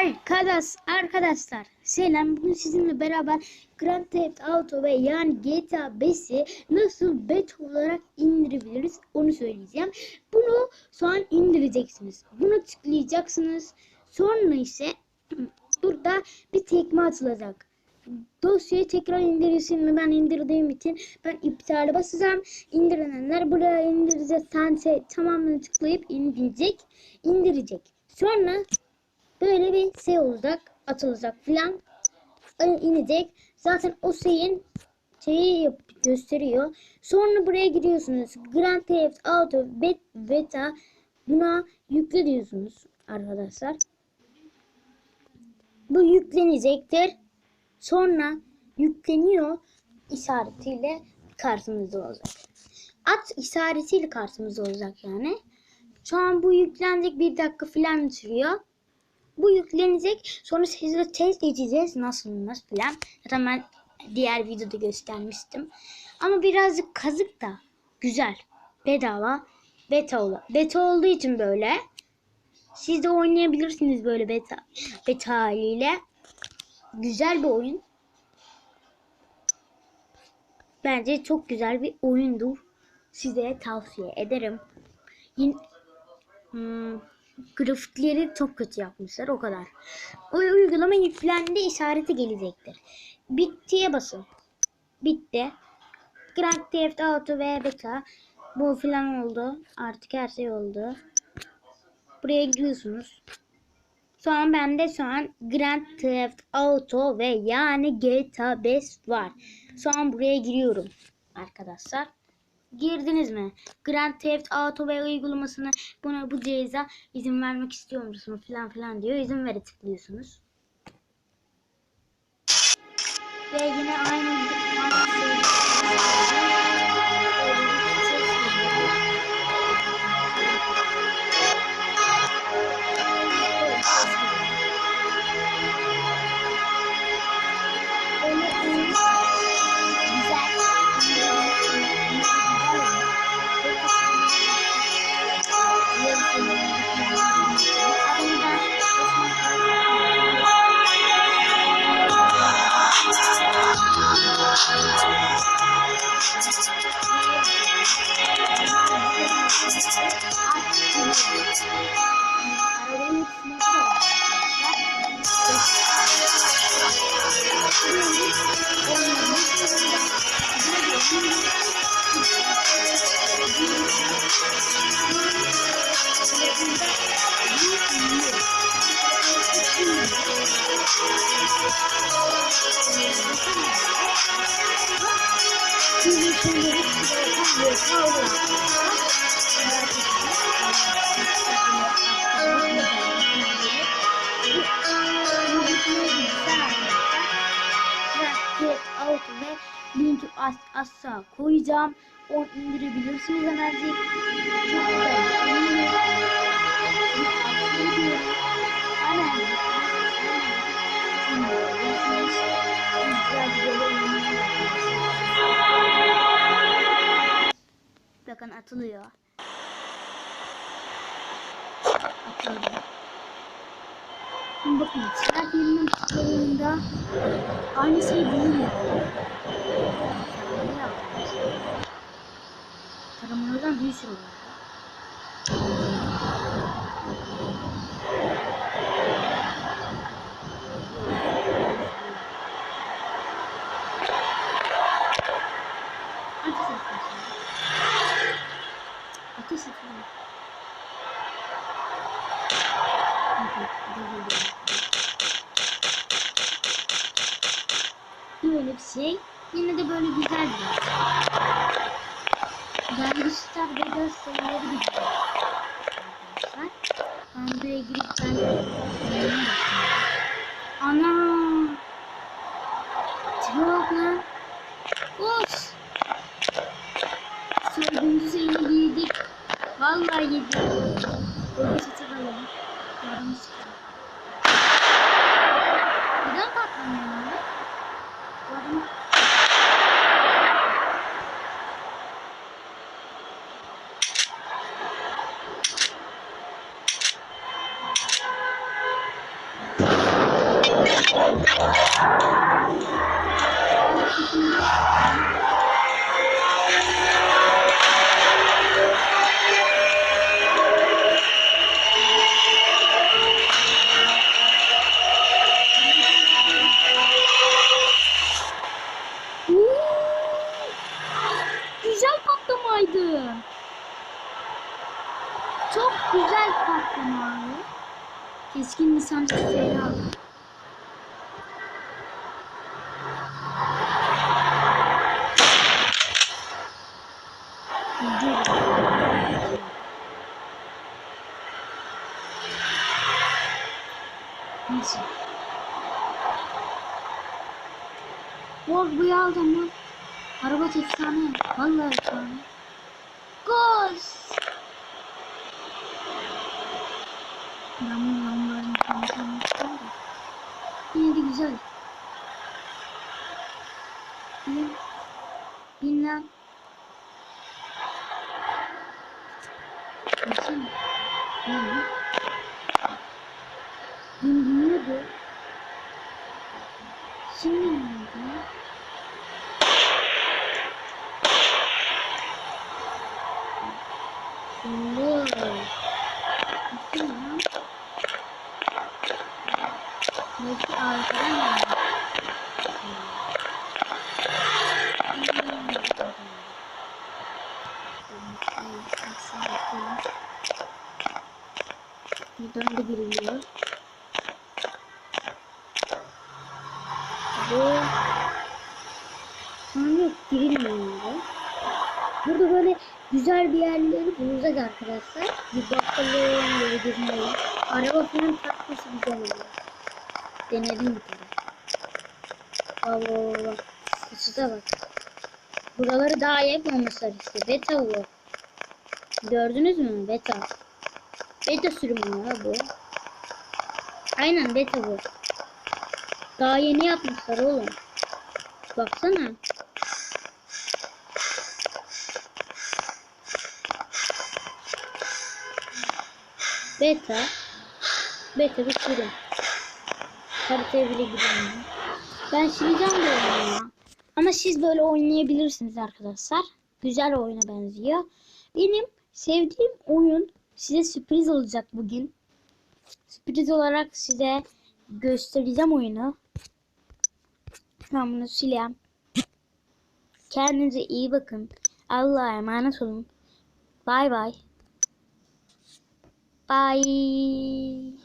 Arkadaş, arkadaşlar selam. Bugün sizinle beraber Grand Theft Auto ve yani GTA 5'i nasıl beta olarak indirebiliriz onu söyleyeceğim. Bunu şu an indireceksiniz. Bunu tıklayacaksınız. Sonra ise burada bir tekme atılacak. Dosyayı tekrar indirirsin mi? Ben indirdiğim için ben iptale basacağım. İndirenler buraya indireceğiz. Sen şey, tamamını tıklayıp indirecek. indirecek. Sonra böyle bir şey olacak. Atılacak filan. inecek. Zaten o şeyin şeyi gösteriyor. Sonra buraya giriyorsunuz. Grand Theft Auto Bet- Beta buna yükle diyorsunuz arkadaşlar. Bu yüklenecektir. Sonra yükleniyor işaretiyle karşımızda olacak. At işaretiyle karşımızda olacak yani. Şu an bu yüklenecek bir dakika falan sürüyor. Bu yüklenecek. Sonra sizle test edeceğiz nasıl nasıl falan. Zaten ben diğer videoda göstermiştim. Ama birazcık kazık da güzel. Bedava. Beta ola. Beta olduğu için böyle. Siz de oynayabilirsiniz böyle beta, beta haliyle. Güzel bir oyun. Bence çok güzel bir oyundur. Size tavsiye ederim. Yine, hmm, grafikleri çok kötü yapmışlar o kadar. O uygulama yüklendi işareti gelecektir. Bittiye basın. Bitti. Grand Theft Auto ve Beta bu filan oldu. Artık her şey oldu. Buraya giriyorsunuz. Şu an bende şu an Grand Theft Auto ve yani GTA 5 var. Şu an buraya giriyorum arkadaşlar. Girdiniz mi? Grand Theft Auto ve uygulamasını buna bu ceza izin vermek istiyor musunuz falan filan diyor. İzin vere tıklıyorsunuz. Ve yine aynı aynı ve linki as asla koyacağım. O indirebilirsiniz hemencik. Çok güzel. Hemen Bakın atılıyor. Atılıyor. Şimdi bakın silah yerinin tıkladığında aynı şey değil yapmış. Taramalardan bir sürü var. Şey. Yine de böyle güzel bir şey. Gangster Vegas serileri bir şey. Arkadaşlar. Buraya girip ben Güzel patlamaydı. Çok güzel patlamaydı. Keskin nişan tüfeği aldım. Neyse. Boz bu aldım mı? Araba efsane. Vallahi efsane. Ghost. Ben bu lambaların konuşmak istiyorum da. Yine de güzel. Biniyordu. Şimdi ne oldu? Lan. Belki arkadan. Buradan da giriliyor. Bu Sonra yok girilmiyor. burada. Böyle güzel bir yerleri bulacak arkadaşlar. Bir bakalım böyle girmeyi. Araba falan takması güzel oluyor. Denedim bir kere. Allah Allah. Kutuda bak. Buraları daha yapmamışlar işte. Beta bu. Gördünüz mü? Beta. Beta sürümü ya bu. Aynen beta bu. Daha yeni yapmışlar oğlum. Baksana. Beta. Beta bir sürüm. Haritaya bile giremiyorum. Ben sileceğim oyunu ya. Ama siz böyle oynayabilirsiniz arkadaşlar. Güzel oyuna benziyor. Benim sevdiğim oyun size sürpriz olacak bugün. Sürpriz olarak size göstereceğim oyunu. Ben bunu sileyim. Kendinize iyi bakın. Allah'a emanet olun. Bay bay. Bye.